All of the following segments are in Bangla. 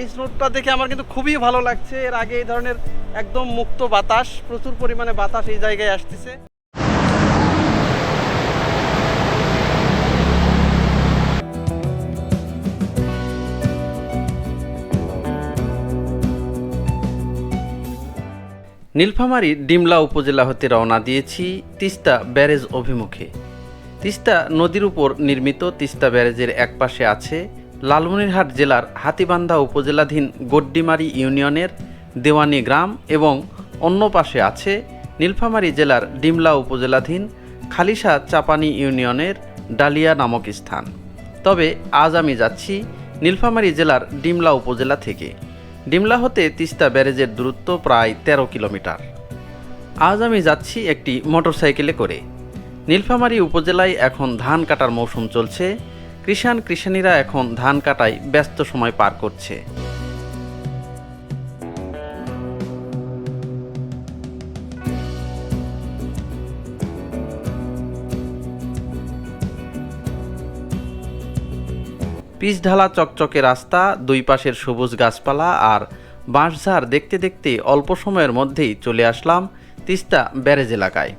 এই স্রোতটা দেখে আমার কিন্তু খুবই ভালো লাগছে। এর আগে এই ধরনের একদম মুক্ত বাতাস, প্রচুর পরিমাণে বাতাস এই জায়গায় আসতেছে। নীলফামারী ডিমলা উপজেলা হতে রওনা দিয়েছি তিস্তা ব্যারেজ অভিমুখে। তিস্তা নদীর উপর নির্মিত তিস্তা ব্যারেজের একপাশে আছে লালমনিরহাট জেলার হাতিবান্ধা উপজেলাধীন গড্ডিমারি ইউনিয়নের দেওয়ানি গ্রাম এবং অন্য পাশে আছে নীলফামারী জেলার ডিমলা উপজেলাধীন খালিশা চাপানি ইউনিয়নের ডালিয়া নামক স্থান। তবে আজ আমি যাচ্ছি নীলফামারী জেলার ডিমলা উপজেলা থেকে। ডিমলা হতে তিস্তা ব্যারেজের দূরত্ব প্রায় ১৩ কিলোমিটার। আজ আমি যাচ্ছি একটি মোটরসাইকেলে করে। নীলফামারী উপজেলায় এখন ধান কাটার মৌসুম চলছে। কৃষাণ কৃষানীরা এখন ধান কাটায় ব্যস্ত সময় পার করছে। পিচ ঢালা চকচকে রাস্তা, দুই পাশের সবুজ গাছপালা আর বাঁশঝাড় দেখতে দেখতে অল্প সময়ের মধ্যেই চলে আসলাম তিস্তা ব্যারেজ এলাকায়।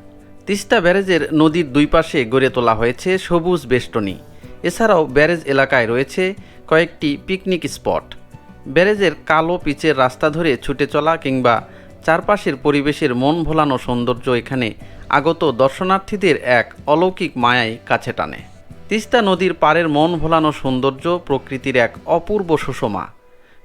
তিস্তা ব্যারেজের নদীর দুই পাশে গড়ে তোলা হয়েছে সবুজ বেষ্টনী। এছাড়াও ব্যারেজ এলাকায় রয়েছে কয়েকটি পিকনিক স্পট। ব্যারেজের কালো পিচের রাস্তা ধরে ছুটে চলা কিংবা চারপাশের পরিবেশের মন ভোলানো সৌন্দর্য এখানে আগত দর্শনার্থীদের এক অলৌকিক মায়াই কাছে টানে। তিস্তা নদীর পাড়ের মন ভোলানো সৌন্দর্য প্রকৃতির এক অপূর্ব সুষমা।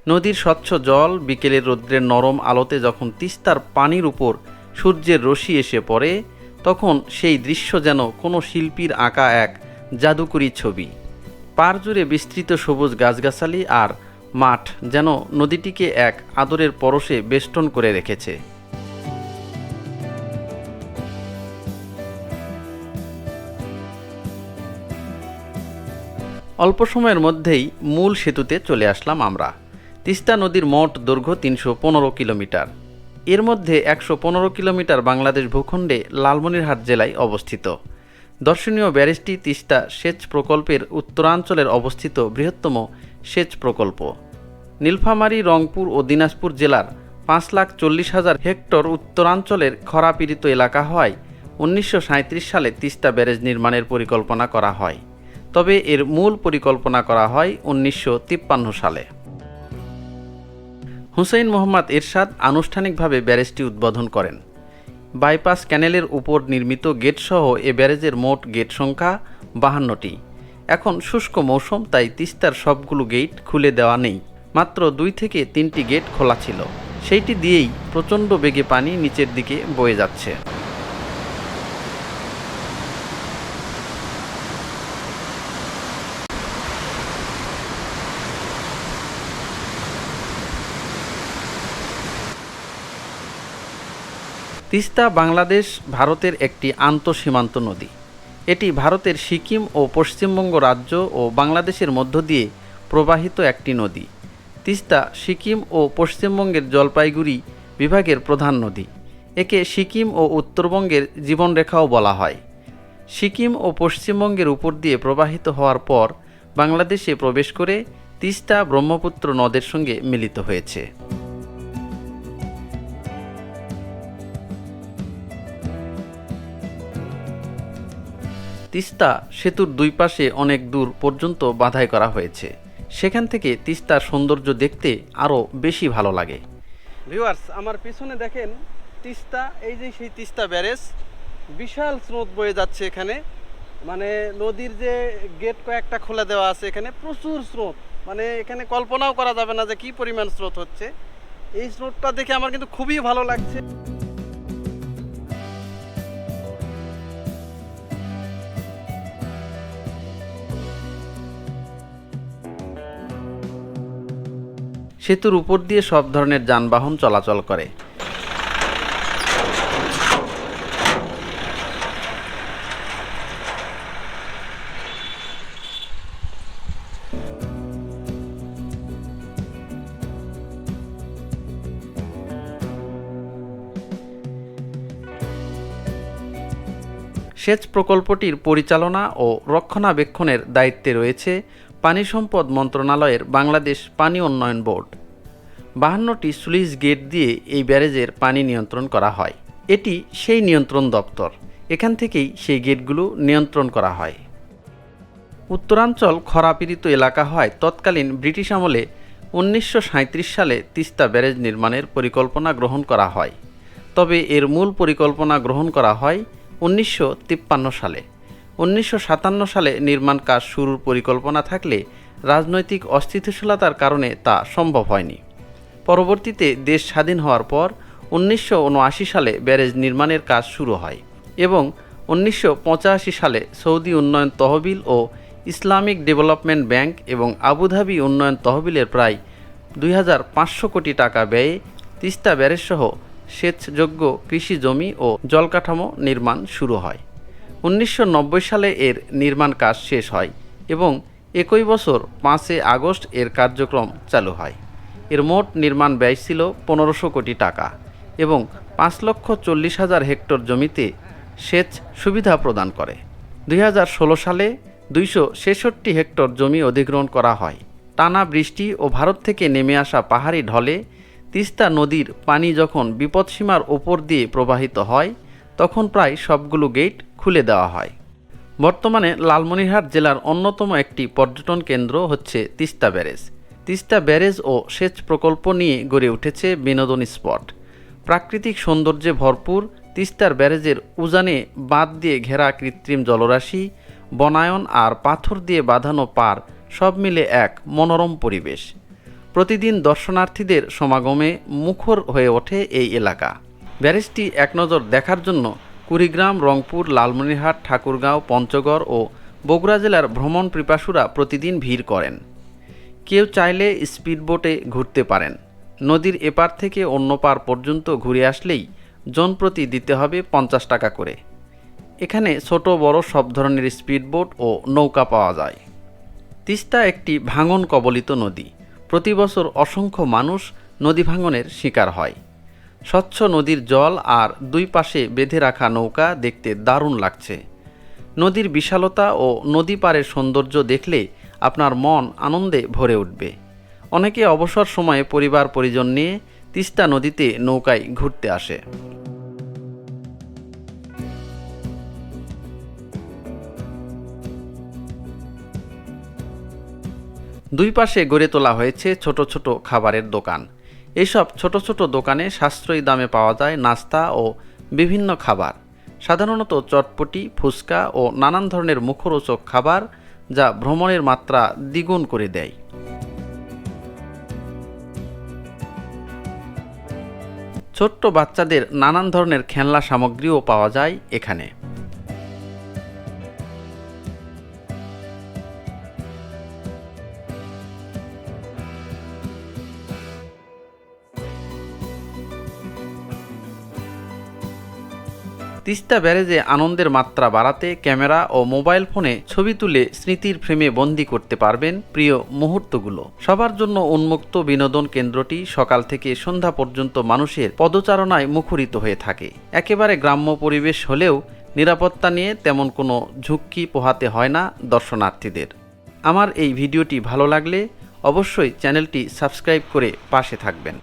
নদীর স্বচ্ছ জল বিকেলের রৌদ্রের নরম আলোতে যখন তিস্তার পানির উপর সূর্যের রশি এসে পড়ে, তখন সেই দৃশ্য যেন কোনো শিল্পীর আঁকা এক জাদুকরী ছবি। পার জুড়ে বিস্তৃত সবুজ গাছগাছালি আর মাঠ যেন নদীটিকে এক আদরের পরশে বেষ্টন করে রেখেছে। অল্প সময়ের মধ্যেই মূল সেতুতে চলে আসলাম আমরা। তিস্তা নদীর মোট দৈর্ঘ্য তিনশো পনেরো কিলোমিটার। এর মধ্যে একশো পনেরো কিলোমিটার বাংলাদেশ ভূখণ্ডে লালমনিরহাট জেলায় অবস্থিত। দর্শনীয় ব্যারেজটি তিস্তা সেচ প্রকল্পের উত্তরাঞ্চলের অবস্থিত বৃহত্তম সেচ প্রকল্প। নীলফামারী, রংপুর ও দিনাজপুর জেলার পাঁচ লাখ চল্লিশ হাজার হেক্টর উত্তরাঞ্চলের খরাপীড়িত এলাকা হওয়ায় উনিশশো সাঁইত্রিশ সালে তিস্তা ব্যারেজ নির্মাণের পরিকল্পনা করা হয়। তবে এর মূল পরিকল্পনা করা হয় উনিশশো তিপ্পান্ন সালে। হুসেইন মোহাম্মদ এরশাদ আনুষ্ঠানিকভাবে ব্যারেজটি উদ্বোধন করেন। বাইপাস ক্যানেলের উপর নির্মিত গেটসহ এ ব্যারেজের মোট গেট সংখ্যা বাহান্নটি। এখন শুষ্ক মৌসুম, তাই তিস্তার সবগুলো গেট খুলে দেওয়া নেই। মাত্র দুই থেকে তিনটি গেট খোলা ছিল। সেইটি দিয়েই প্রচণ্ড বেগে পানি নিচের দিকে বয়ে যাচ্ছে। তিস্তা বাংলাদেশ ভারতের একটি আন্তঃসীমান্ত নদী। এটি ভারতের সিকিম ও পশ্চিমবঙ্গ রাজ্য ও বাংলাদেশের মধ্য দিয়ে প্রবাহিত একটি নদী। তিস্তা সিকিম ও পশ্চিমবঙ্গের জলপাইগুড়ি বিভাগের প্রধান নদী। একে সিকিম ও উত্তরবঙ্গের জীবনরেখাও বলা হয়। সিকিম ও পশ্চিমবঙ্গের উপর দিয়ে প্রবাহিত হওয়ার পর বাংলাদেশে প্রবেশ করে তিস্তা ব্রহ্মপুত্র নদের সঙ্গে মিলিত হয়েছে। তিস্তা সেতুর দুই পাশে অনেক দূর পর্যন্ত বাধাই করা হয়েছে। সেখান থেকে তিস্তার সৌন্দর্য দেখতে আরও বেশি ভালো লাগে। ভিউয়ার্স, আমার পিছনে দেখেন তিস্তা, এই যে সেই তিস্তা ব্যারেজ, বিশাল স্রোত বয়ে যাচ্ছে এখানে। মানে নদীর যে গেট কয়েকটা খুলে দেওয়া আছে এখানে, প্রচুর স্রোত। মানে এখানে কল্পনাও করা যাবে না যে কি পরিমাণ স্রোত হচ্ছে। এই স্রোতটা দেখে আমার কিন্তু খুবই ভালো লাগছে। সেতুর উপর দিয়ে সব ধরনের যানবাহন চলাচল করে। সেচ প্রকল্পটির পরিচালনা ও রক্ষণাবেক্ষণের দায়িত্বে রয়েছে পানি সম্পদ মন্ত্রণালয়ের বাংলাদেশ পানি উন্নয়ন বোর্ড। বাহান্নটি স্লুইস গেট দিয়ে এই ব্যারেজের পানি নিয়ন্ত্রণ করা হয়। এটি সেই নিয়ন্ত্রণ দপ্তর। এখান থেকেই সেই গেটগুলো নিয়ন্ত্রণ করা হয়। উত্তরাঞ্চল খরাপীড়িত এলাকা হয় তৎকালীন ব্রিটিশ আমলে উনিশশো সাঁইত্রিশ সালে তিস্তা ব্যারেজ নির্মাণের পরিকল্পনা গ্রহণ করা হয়। তবে এর মূল পরিকল্পনা গ্রহণ করা হয় উনিশশো তিপ্পান্ন সালে। উনিশশো সাতান্ন সালে নির্মাণ কাজ শুরুর পরিকল্পনা থাকলে রাজনৈতিক অস্থিতিশীলতার কারণে তা সম্ভব হয়নি। পরবর্তীতে দেশ স্বাধীন হওয়ার পর উনিশশো উনআশি সালে ব্যারেজ নির্মাণের কাজ শুরু হয় এবং উনিশশো পঁচাশি সালে সৌদি উন্নয়ন তহবিল ও ইসলামিক ডেভেলপমেন্ট ব্যাংক এবং আবুধাবি উন্নয়ন তহবিলের প্রায় দুই হাজার পাঁচশো কোটি টাকা ব্যয়ে তিস্তা ব্যারেজসহ সেচযোগ্য কৃষি জমি ও জলকাঠামো নির্মাণ শুরু হয়। উনিশশো নব্বই সালে এর নির্মাণ কাজ শেষ হয় এবং একই বছর পাঁচই আগস্ট এর কার্যক্রম চালু হয়। এর মোট নির্মাণ ব্যয় ছিল পনেরোশো কোটি টাকা এবং পাঁচ লক্ষ চল্লিশ হাজার হেক্টর জমিতে সেচ সুবিধা প্রদান করে। দুই হাজার ষোলো সালে দুইশো ছেষট্টি হেক্টর জমি অধিগ্রহণ করা হয়। টানা বৃষ্টি ও ভারত থেকে নেমে আসা পাহাড়ি ঢলে তিস্তা নদীর পানি যখন বিপদসীমার ওপর দিয়ে প্রবাহিত হয় তখন প্রায় সবগুলো গেট খুলে দেওয়া হয়। বর্তমানে লালমনিরহাট জেলার অন্যতম একটি পর্যটন কেন্দ্র হচ্ছে তিস্তা ব্যারেজ। তিস্তা ব্যারেজ ও সেচ প্রকল্প নিয়ে গড়ে উঠেছে বিনোদন স্পট। প্রাকৃতিক সৌন্দর্যে ভরপুর তিস্তার ব্যারেজের উজানে বাঁধ দিয়ে ঘেরা কৃত্রিম জলরাশি, বনায়ন আর পাথর দিয়ে বাঁধানো পার সব মিলে এক মনোরম পরিবেশ। প্রতিদিন দর্শনার্থীদের সমাগমে মুখর হয়ে ওঠে এই এলাকা। ব্যারেজটি এক নজর দেখার জন্য কুড়িগ্রাম, রংপুর, লালমনিরহাট, ঠাকুরগাঁও, পঞ্চগড় ও বগুড়া জেলার ভ্রমণ পিপাসুরা প্রতিদিন ভিড় করেন। কেউ চাইলে স্পিডবোটে ঘুরতে পারেন। নদীর এপার থেকে অন্য পার পর্যন্ত ঘুরে আসলেই জনপ্রতি দিতে হবে পঞ্চাশ টাকা করে। এখানে ছোট, বড় সব ধরনের স্পিডবোট ও নৌকা পাওয়া যায়। তিস্তা একটি ভাঙন কবলিত নদী। প্রতি বছর অসংখ্য মানুষ নদী ভাঙনের শিকার হয়। স্বচ্ছ নদীর জল আর দুই পাশে বেঁধে রাখা নৌকা দেখতে দারুণ লাগছে। নদীর বিশালতা ও নদী পাড়ের সৌন্দর্য দেখলে আপনার মন আনন্দে ভরে উঠবে। অনেকে অবসর সময়ে পরিবার পরিজন নিয়ে তিস্তা নদীতে নৌকায় ঘুরতে আসে। দুই পাশে গড়ে তোলা হয়েছে ছোট ছোট খাবারের দোকান। এসব ছোট ছোট দোকানে সাশ্রয়ী দামে পাওয়া যায় নাস্তা ও বিভিন্ন খাবার। সাধারণত চটপটি, ফুচকা ও নানান ধরনের মুখরোচক খাবার যা ভ্রমণের মাত্রা দ্বিগুণ করে দেয়। ছোট্ট বাচ্চাদের নানান ধরনের খেলনা সামগ্রীও পাওয়া যায় এখানে। তিস্তা ব্যারেজে আনন্দের মাত্রা বাড়াতে ক্যামেরা ও মোবাইল ফোনে ছবি তুলে স্মৃতির ফ্রেমে বন্দি করতে পারবেন প্রিয় মুহূর্তগুলো। সবার জন্য উন্মুক্ত বিনোদন কেন্দ্রটি সকাল থেকে সন্ধ্যা পর্যন্ত মানুষের পদচারণায় মুখরিত হয়ে থাকে। একেবারে গ্রাম্য পরিবেশ হলেও নিরাপত্তা নিয়ে তেমন কোনো ঝুঁকি পোহাতে হয় না দর্শনার্থীদের। আমার এই ভিডিওটি ভালো লাগলে অবশ্যই চ্যানেলটি সাবস্ক্রাইব করে পাশে থাকবেন।